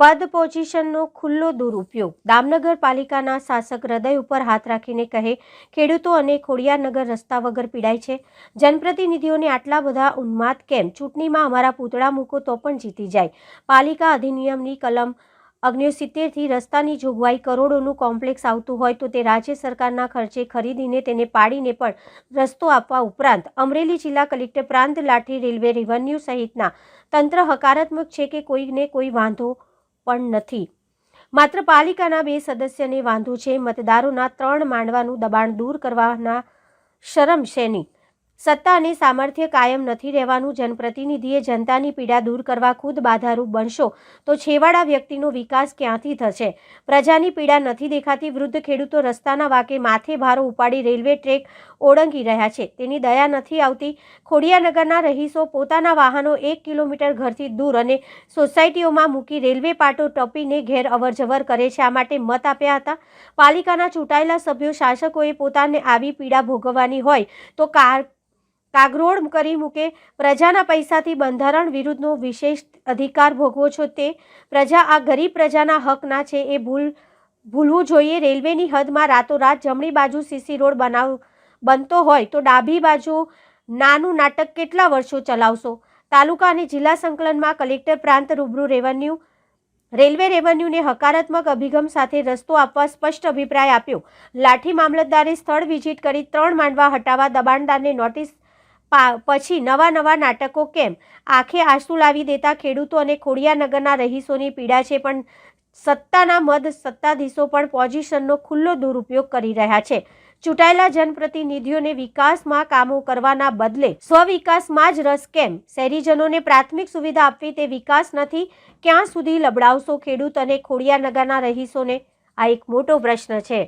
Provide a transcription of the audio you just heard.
પદ પોઝિશનનો ખુલ્લો દુરુપયોગ. દામનગર પાલિકાના શાસક હૃદય ઉપર હાથ રાખીને કહે, ખેડૂતો અને ખોડિયારનગર રસ્તા વગર પીડાય છે. જનપ્રતિનિધિઓને આટલા બધા ઉન્માદ કેમ? ચૂંટણીમાં અમારા પૂતળા મૂકો તો પણ જીતી જાય. પાલિકા અધિનિયમની કલમ અગ્નિસિત્તેરથી રસ્તાની જોગવાઈ કરોડોનું કોમ્પ્લેક્સ આવતું હોય તો તે રાજ્ય સરકારના ખર્ચે ખરીદીને તેને પાડીને પણ રસ્તો આપવા ઉપરાંત અમરેલી જિલ્લા કલેક્ટર પ્રાંત લાઠી રેલવે રેવન્યુ સહિતના તંત્ર હકારાત્મક છે કે કોઈને કોઈ વાંધો પણ નથી. માત્ર પાલિકાના બે સદસ્યને વાંધો છે. મતદારોના ત્રણ માંડવાનું દબાણ દૂર કરવાના શરમ શેની? સત્તા અને સામર્થ્ય કાયમ નથી રહેવાનું, જનપ્રતિનિધિએ જનતાની પીડા દૂર કરવા ખુદ બાધારૂપ બનશો, તો છેવાડા વ્યક્તિનો વિકાસ ક્યાંથી થશે? પ્રજાની પીડા નથી દેખાતી, વૃદ્ધ ખેડૂતો રસ્તાના વાકે માથે ભારો ઉપાડી રેલવે ટ્રેક ઓળંગી રહ્યા છે. તેની દયા નથી આવતી. ખોડિયાનગરના રહીશો પોતાના વાહનો એક કિલોમીટર ઘરથી દૂર અને સોસાયટીઓમાં મૂકી રેલવે પાટો ટપીને ઘેર અવરજવર કરે છે. આ માટે મત આપ્યા હતા. પાલિકાના ચૂંટાયેલા સભ્યો શાસકોએ પોતાને આવી પીડા ભોગવવાની હોય તો કાર કાગરોળ કરી મૂકે, પ્રજાના પૈસાથી બંધારણ વિરુદ્ધનો વિશેષ અધિકાર ભોગવો છો તે? પ્રજા આ ગરીબ પ્રજાના હકના છે એ ભૂલ, ભૂલવું જોઈએ. રેલવેની હદમાં રાતોરાત જમણી બાજુ સીસી રોડ બનાવ, બનતો હોય તો ડાબી બાજુ નાનું નાટક કેટલા વર્ષો ચલાવશો? તાલુકા અને જિલ્લા સંકલનમાં કલેક્ટર પ્રાંત રૂબરૂ રેવન્યુ, રેલવે રેવન્યુને હકારાત્મક અભિગમ સાથે રસ્તો આપવા સ્પષ્ટ અભિપ્રાય આપ્યો. લાઠી મામલતદારે સ્થળ વિઝિટ કરી ત્રણ માંડવા હટાવવા દબાણદારને નોટિસ પછી નવા નવા નાટકો કેમ? આંખે આંસુ લાવી દેતા ખેડૂતો અને ખોડિયાનગરના રહીશોની પીડા છે, પણ સત્તાના મદ સત્તાધીશો પણ પોઝિશનનો ખુલ્લો દુરુપયોગ કરી રહ્યા છે. ચૂંટાયેલા જનપ્રતિનિધિઓને વિકાસમાં કામો કરવાના બદલે સ્વવિકાસમાં જ રસ કેમ? શહેરીજનોને પ્રાથમિક સુવિધા આપવી તે વિકાસ નથી? ક્યાં સુધી લબડાવશો ખેડૂત અને ખોડિયાનગરના રહીશોને? આ એક મોટો પ્રશ્ન છે.